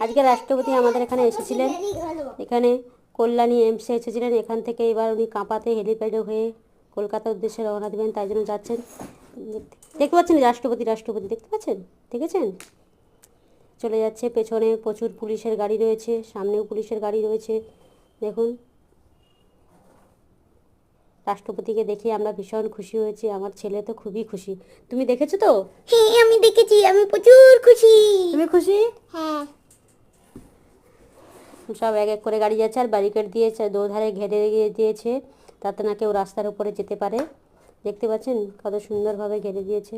আজকে রাষ্ট্রপতি আমাদের এখানে এসেছিলেন। এখানে কল্যাণী এমসে এসেছিলেন। এখান থেকে এবার উনি কাঁপাতে হেলিপ্যাডে হয়ে কলকাতার উদ্দেশ্যে রওনা দেবেন তাই জন্য যাচ্ছেন। দেখতে পাচ্ছেন রাষ্ট্রপতি রাষ্ট্রপতি দেখতে পাচ্ছেন? দেখেছেন? চলে যাচ্ছে পেছনে প্রচুর পুলিশের গাড়ি রয়েছে সামনেও পুলিশের গাড়ি রয়েছে। দেখুন। রাষ্ট্রপতিকে দেখে আমরা ভীষণ খুশি হয়েছি। আমার ছেলে তো খুবই খুশি। তুমি দেখেছ তো? হ্যাঁ আমি দেখেছি। আমি প্রচুর খুশি। তুমি খুশি? হ্যাঁ। সব এক এক করে গাড়ি যাচ্ছে আর ব্যারিকেড দিয়েছে দোধারে ঘেরে দিয়ে দিয়েছে। তাতে না কেউ রাস্তার উপরে যেতে পারে। দেখতে পাচ্ছেন কত সুন্দরভাবে ঘেরে দিয়েছে।